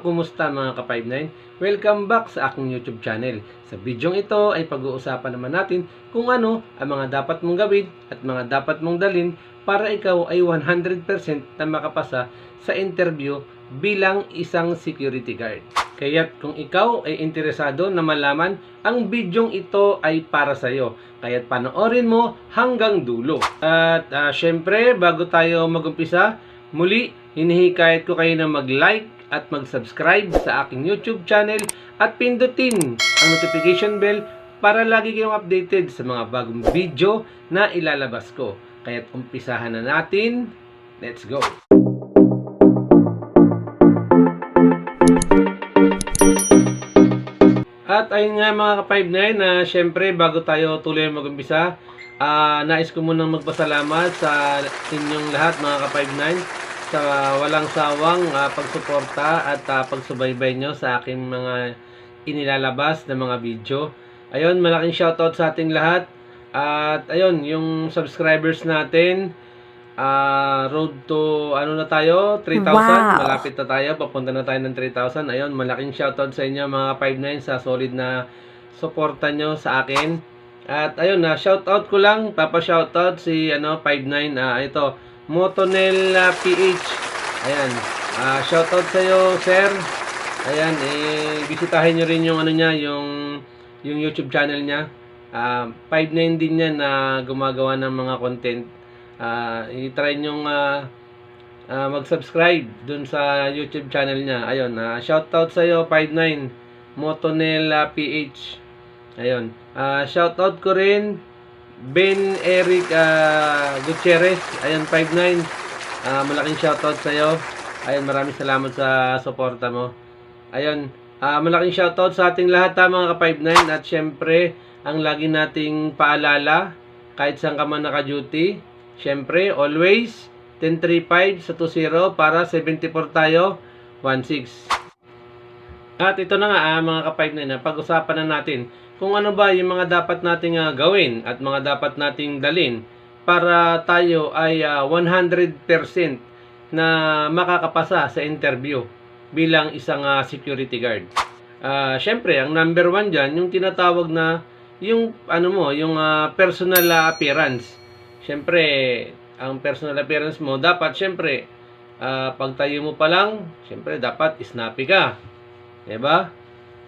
kumusta mga ka-59? Welcome back sa aking YouTube channel. Sa bidyong ito ay pag-uusapan naman natin kung ano ang mga dapat mong gawin at mga dapat mong dalin para ikaw ay 100% na makapasa sa interview bilang isang security guard. Kaya't kung ikaw ay interesado na malaman, ang bidyong ito ay para sa iyo. Kaya't panoorin mo hanggang dulo. At ah, syempre, bago tayo magumpisa, muli, hinihikayat ko kayo na mag-like at mag-subscribe sa aking YouTube channel at pindutin ang notification bell para lagi kayong updated sa mga bagong video na ilalabas ko. Kaya't umpisahan na natin. Let's go! At ayun nga mga ka-59 na syempre bago tayo tuloy mag-umpisa, ah, nais ko munang magpasalamat sa inyong lahat mga ka-59 sa walang sawang ah, pagsuporta at ah, pagsubaybay nyo sa aking mga inilalabas na mga video. Ayun, malaking shoutout sa ating lahat. At ayun, yung subscribers natin, ah road to ano na tayo? 3,000 Wow. malapit na tayo. Papunta na tayo ng 3,000 ayun malaking shoutout sa inyo mga 59 sa solid na suporta nyo sa akin. At ayun na shoutout ko lang. Papa shoutout si ano 59 ah ito Motonel ah, PH ayan ah shoutout sa iyo sir ayan eh bisitahin nyo rin yung ano niya yung yung YouTube channel niya ah 59 din yan na gumagawa ng mga content ah i-try nyong ah, ah, mag-subscribe dun sa YouTube channel niya. Ayun, ah, shoutout sa iyo 59 Motonel ah, PH. Ayun. Ah, shoutout ko rin Ben Eric ah, Gutierrez. Ayun 59. Ah, malaking shoutout sa iyo. Ayun, maraming salamat sa suporta mo. Ayun, ah, malaking shoutout sa ating lahat ha, mga ka-59 at syempre, ang lagi nating paalala kahit saan ka man naka-duty, syempre, always 1035 sa 20 para 74 tayo 16. At ito na nga ah, mga ka-59 na pag-usapan na natin kung ano ba yung mga dapat nating ah, gawin at mga dapat nating dalin para tayo ay ah, 100% na makakapasa sa interview bilang isang ah, security guard. Ah, syempre, ang number one dyan, yung tinatawag na yung ano mo, yung ah, personal appearance. Syempre, ang personal appearance mo dapat syempre ah, pagtayo mo pa lang, syempre dapat snappy ka. 'Di ba?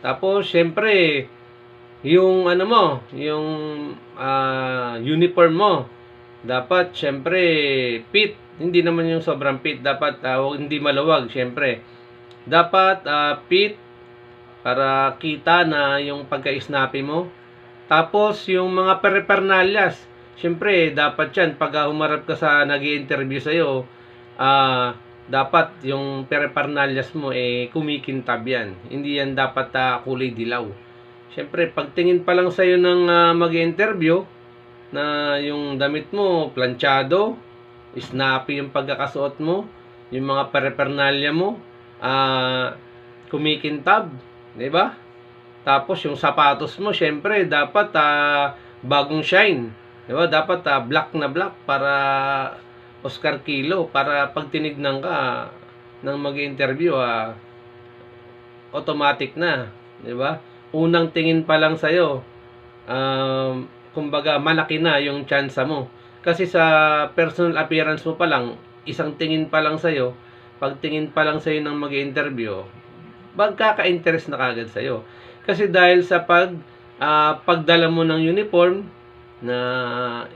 Tapos syempre yung ano mo, yung ah, uniform mo dapat syempre fit, hindi naman yung sobrang fit, dapat huwag- hindi maluwag syempre. Dapat ah, fit para kita na yung pagka-snappy mo. Tapos, yung mga peripernalias, syempre, dapat yan, pag humarap ka sa nag interview sa'yo, ah, dapat yung peripernalias mo, eh, kumikintab yan. Hindi yan dapat ah, kulay dilaw. Syempre, pagtingin pa lang sa'yo ng ah, mag interview na yung damit mo, planchado, snappy yung pagkakasuot mo, yung mga peripernalya mo, ah, kumikintab, 'di ba? Tapos yung sapatos mo, syempre dapat ah, bagong shine. 'Di ba? Dapat ah, black na black para Oscar Kilo para pag tinignan ka ng mag-interview ah, automatic na, 'di ba? Unang tingin pa lang sa um, kumbaga malaki na yung chance mo. Kasi sa personal appearance mo pa lang, isang tingin pa lang sa'yo, pagtingin pa lang sa'yo ng mag-interview, magkaka-interest na kagad sa'yo. Kasi dahil sa pag ah, pagdala mo ng uniform na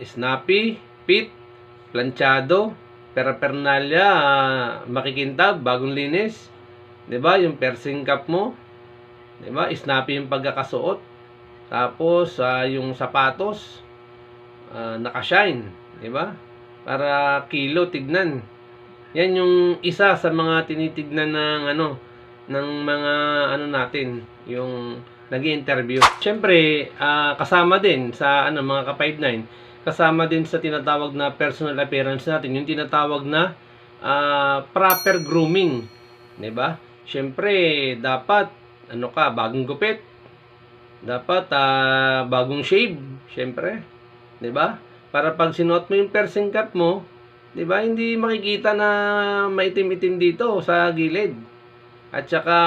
snappy, fit, planchado, perapernalya, ah, makikintab, bagong linis, 'di ba? Yung piercing cap mo, 'di ba? Snappy yung pagkakasuot. Tapos ah, yung sapatos ah, naka-shine, 'di ba? Para kilo tignan. Yan yung isa sa mga tinitignan ng ano ng mga ano natin, yung nag-interview. Siyempre, ah, kasama din sa ano mga ka-59, kasama din sa tinatawag na personal appearance natin, yung tinatawag na ah, proper grooming, 'di ba? Siyempre, dapat ano ka, bagong gupit. Dapat ah, bagong shave, siyempre. 'Di ba? Para pag sinuot mo yung piercing cap mo, 'di ba? Hindi makikita na maitim-itim dito sa gilid. at saka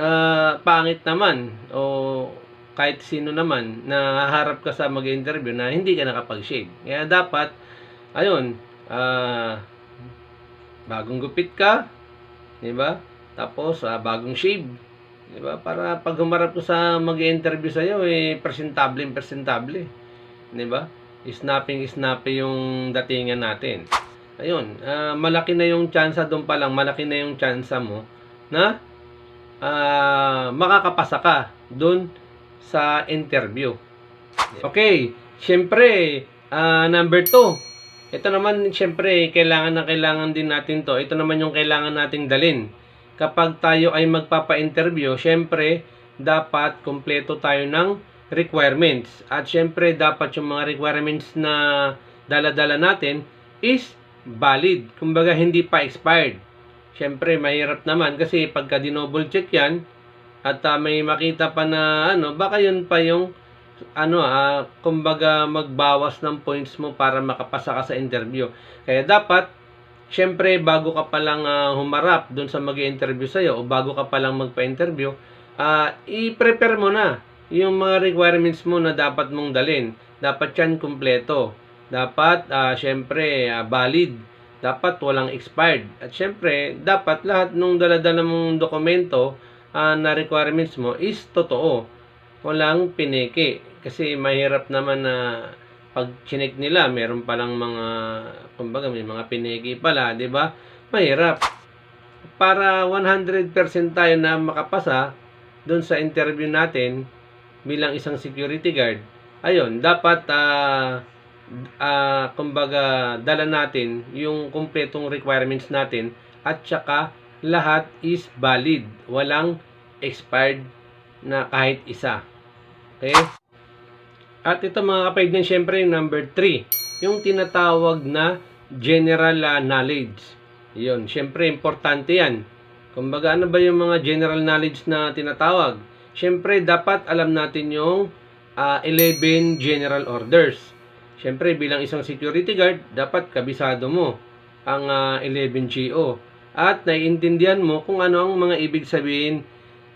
ah, pangit naman o kahit sino naman na haharap ka sa mag-interview na hindi ka nakapag-shave. Kaya dapat, ayun, ah, bagong gupit ka, di ba? Tapos, ah, bagong shave, di ba? Para pag humarap ko sa mag-interview sa iyo, eh, presentable, presentable, di ba? Snapping, snappy yung datingan natin. Ayun, ah, malaki na yung tsansa doon pa lang, malaki na yung tsansa mo na ah, makakapasa ka doon sa interview. Okay, syempre, ah, number two, ito naman, syempre, kailangan na kailangan din natin to. Ito naman yung kailangan nating dalin. Kapag tayo ay magpapa-interview, syempre, dapat kompleto tayo ng requirements. At syempre, dapat yung mga requirements na dala-dala natin is valid. Kumbaga, hindi pa expired. Syempre, mahirap naman kasi pagka dinoble check yan, at ah, may makita pa na ano, baka yun pa yung ano ah, kumbaga magbawas ng points mo para makapasa ka sa interview. Kaya dapat syempre bago ka pa lang ah, humarap doon sa mag-interview sa o bago ka pa lang magpa-interview, ah, i-prepare mo na yung mga requirements mo na dapat mong dalin. Dapat yan kumpleto. Dapat ah, syempre ah, valid. Dapat walang expired. At syempre, dapat lahat ng daladala mong dokumento ah, na requirements mo is totoo. Walang pineke. Kasi mahirap naman na pag chinek nila, meron palang mga, kumbaga may mga pineke pala, di ba? Mahirap. Para 100% tayo na makapasa doon sa interview natin bilang isang security guard, ayun, dapat ah ah, kumbaga dala natin yung kumpletong requirements natin at saka lahat is valid. Walang expired na kahit isa. Okay? At ito mga kapatid din, syempre yung number 3, yung tinatawag na general ah, knowledge. Yun, syempre importante yan. Kumbaga ano ba yung mga general knowledge na tinatawag? Syempre dapat alam natin yung ah, 11 general orders. Syempre bilang isang security guard, dapat kabisado mo ang ah, 11 GO at naiintindihan mo kung ano ang mga ibig sabihin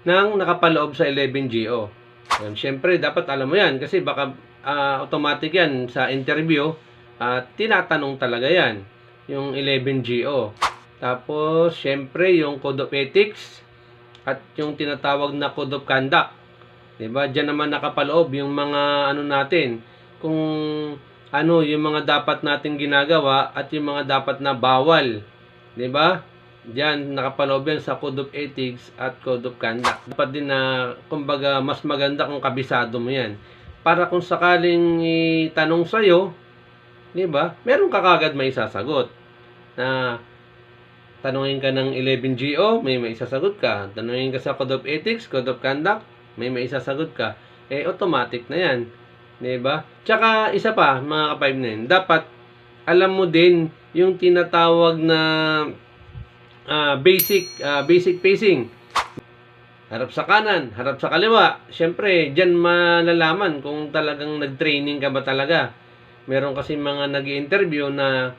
ng nakapaloob sa 11 GO. Yan, syempre dapat alam mo yan kasi baka ah, automatic yan sa interview at tinatanong talaga yan yung 11 GO. Tapos syempre yung code of ethics at yung tinatawag na code of conduct. 'Di ba? Diyan naman nakapaloob yung mga ano natin kung ano yung mga dapat nating ginagawa at yung mga dapat na bawal. 'Di ba? Diyan nakapaloob yan sa code of ethics at code of conduct. Dapat din na kumbaga mas maganda kung kabisado mo yan. Para kung sakaling itanong sa iyo, 'di ba? Meron ka kagad may sasagot. Na tanungin ka ng 11GO, may maisasagot ka. Tanungin ka sa Code of Ethics, Code of Conduct, may maisasagot ka. Eh, automatic na yan. 'Di ba? Tsaka, isa pa, mga ka-5 na yun, dapat alam mo din yung tinatawag na ah, basic ah, basic pacing. Harap sa kanan, harap sa kaliwa. Siyempre, dyan malalaman kung talagang nag-training ka ba talaga. Meron kasi mga nag interview na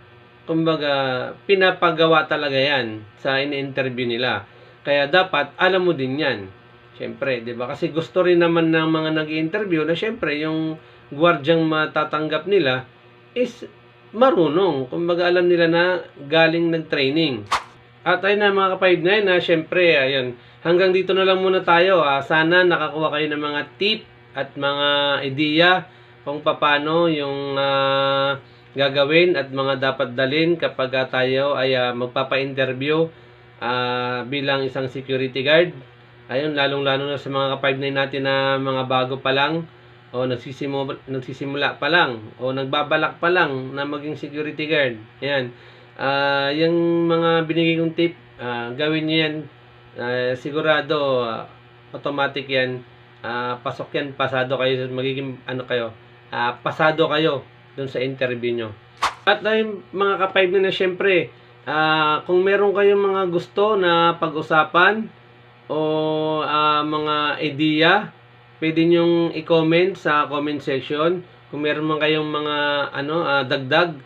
kumbaga, pinapagawa talaga yan sa in-interview nila. Kaya dapat, alam mo din yan. Siyempre, di ba? Kasi gusto rin naman ng mga nag interview na siyempre, yung gwardyang matatanggap nila is marunong. Kumbaga, alam nila na galing nag-training. At ayun na mga ka-5 na siyempre, ayun, hanggang dito na lang muna tayo. Ah. Sana nakakuha kayo ng mga tip at mga ideya kung paano yung ah, gagawin at mga dapat dalin kapag ah, tayo ay ah, magpapa-interview ah, bilang isang security guard. Ayun, lalong-lalo na sa mga ka-5 natin na mga bago pa lang o nagsisimula, nagsisimula pa lang o nagbabalak pa lang na maging security guard. Yan. Ah, yung mga binigay kong tip, ah, gawin niyo yan. Ah, sigurado ah, automatic yan. Ah, pasok yan, pasado kayo, magiging ano kayo, ah, pasado kayo dun sa interview nyo. At ayun, mga ka-5 na na, syempre, ah, kung meron kayong mga gusto na pag-usapan o ah, mga idea, pwede nyong i-comment sa comment section. Kung meron man kayong mga ano ah, dagdag,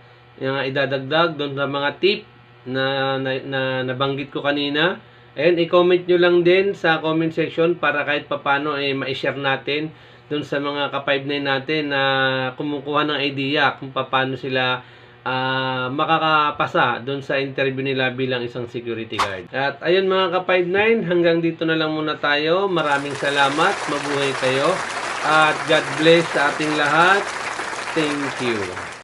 yung idadagdag doon sa mga tip na, na, na nabanggit ko kanina Ayun, i-comment nyo lang din sa comment section para kahit papano eh, ma-share natin dun sa mga ka-59 natin na kumukuha ng idea kung paano sila ah, makakapasa dun sa interview nila bilang isang security guard. At ayun mga ka-59, hanggang dito na lang muna tayo. Maraming salamat, mabuhay kayo, at God bless sa ating lahat. Thank you.